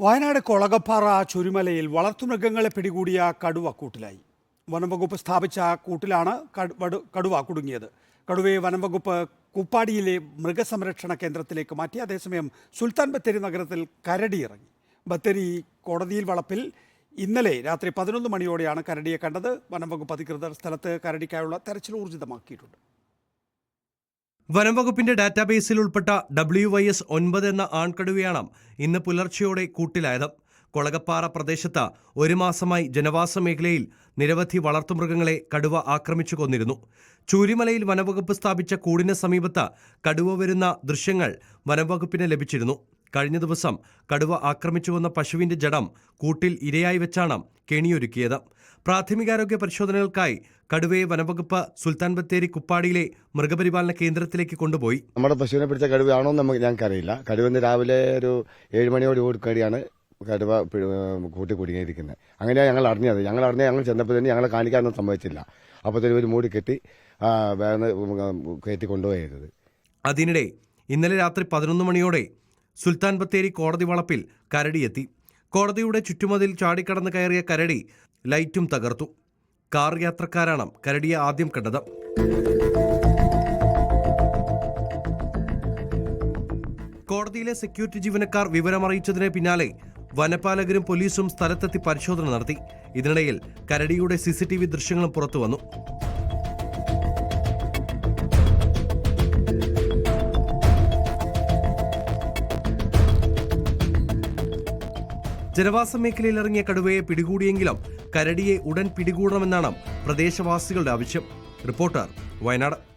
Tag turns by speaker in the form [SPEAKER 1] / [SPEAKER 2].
[SPEAKER 1] വയനാട് കൊളകപ്പാറ ചുരുമലയിൽ വളർത്തുമൃഗങ്ങളെ പിടികൂടിയ കടുവ കൂട്ടിലായി. വനംവകുപ്പ് സ്ഥാപിച്ച കൂട്ടിലാണ് കടു- കടുവ കുടുങ്ങിയത്. കടുവയെ വനംവകുപ്പ് കുപ്പാടിയിലെ മൃഗസംരക്ഷണ കേന്ദ്രത്തിലേക്ക് മാറ്റി അതേസമയം സുൽത്താൻ ബത്തേരി നഗരത്തിൽ കരടി ഇറങ്ങി ബത്തേരി കോടതിയിൽ വളപ്പിൽ ഇന്നലെ രാത്രി പതിനൊന്ന് മണിയോടെയാണ് കരടിയെ കണ്ടത്. വനംവകുപ്പ് അധികൃതർ സ്ഥലത്ത് കരടിക്കായുള്ള തെരച്ചിൽ ഊർജിതമാക്കിയിട്ടുണ്ട്.
[SPEAKER 2] വനം വകുപ്പിന്റെ ഡാറ്റാബേസിൽ ഉൾപ്പെട്ട ഡബ്ല്യു വൈ എസ് ഒൻപത് എന്ന ആൺകടുവയാണ് ഇന്ന് പുലർച്ചെയോടെ കൂട്ടിലായത്. കൊളകപ്പാറ പ്രദേശത്ത് ഒരു മാസമായി ജനവാസ മേഖലയിൽ നിരവധി വളർത്തുമൃഗങ്ങളെ കടുവ ആക്രമിച്ചു കൊന്നിരുന്നു. ചൂരിമലയിൽ വനംവകുപ്പ് സ്ഥാപിച്ച കൂടിന് സമീപത്ത് കടുവ വരുന്ന ദൃശ്യങ്ങൾ വനംവകുപ്പിന് ലഭിച്ചിരുന്നു. കഴിഞ്ഞ ദിവസം കടുവ ആക്രമിച്ചു വന്ന പശുവിന്റെ ജഡം കൂട്ടിൽ ഇരയായി വെച്ചാണ് കെണിയൊരുക്കിയത്. പ്രാഥമികാരോഗ്യ പരിശോധനകൾക്കായി കടുവയെ വനവകുപ്പ് സുൽത്താൻ ബത്തേരി കുപ്പാടിയിലെ മൃഗപരിപാലന കേന്ദ്രത്തിലേക്ക് കൊണ്ടുപോയി.
[SPEAKER 3] നമ്മുടെ പശുവിനെ പിടിച്ച കടുവയാണോ എന്ന് ഞങ്ങൾക്കറിയില്ല കടുവ ഇന്ന് രാവിലെ ഒരു ഏഴ് മണിയോട് കൂടിയാണ് കടുവ കൂട്ടി കുടുങ്ങിയിരിക്കുന്നത്. അങ്ങനെയാണ് ഞങ്ങൾ അറിഞ്ഞത്. ഞങ്ങൾ അറിഞ്ഞ ഞങ്ങൾ ചെന്നപ്പോൾ തന്നെ ഞങ്ങളെ കാണിക്കാനൊന്നും സംഭവിച്ചില്ല. അപ്പോഴത്തേനും ഒരു മൂടി കെട്ടി വേഗം കയറ്റി കൊണ്ടുപോയത്.
[SPEAKER 2] അതിനിടെ ഇന്നലെ രാത്രി പതിനൊന്ന് മണിയോടെ സുൽത്താൻ ബത്തേരി കോടതി വളപ്പിൽ കരടിയെത്തി. കോടതിയുടെ ചുറ്റുമതിൽ ചാടിക്കടന്ന് കയറിയ കരടി ലൈറ്റും തകർത്തു. കാർ യാത്രക്കാരാണ് കരടിയെ ആദ്യം കണ്ടത്. കോടതിയിലെ സെക്യൂരിറ്റി ജീവനക്കാർ വിവരമറിയിച്ചതിന് പിന്നാലെ വനപാലകരും പോലീസും സ്ഥലത്തെത്തി പരിശോധന നടത്തി. ഇതിനിടയിൽ കരടിയുടെ സിസിടിവി ദൃശ്യങ്ങളും പുറത്തു ജനവാസ മേഖലയിൽ ഇറങ്ങിയ കടുവയെ പിടികൂടിയെങ്കിലും കരടിയെ ഉടൻ പിടികൂടണമെന്നാണ് പ്രദേശവാസികളുടെ ആവശ്യം. റിപ്പോർട്ടർ വയനാട്.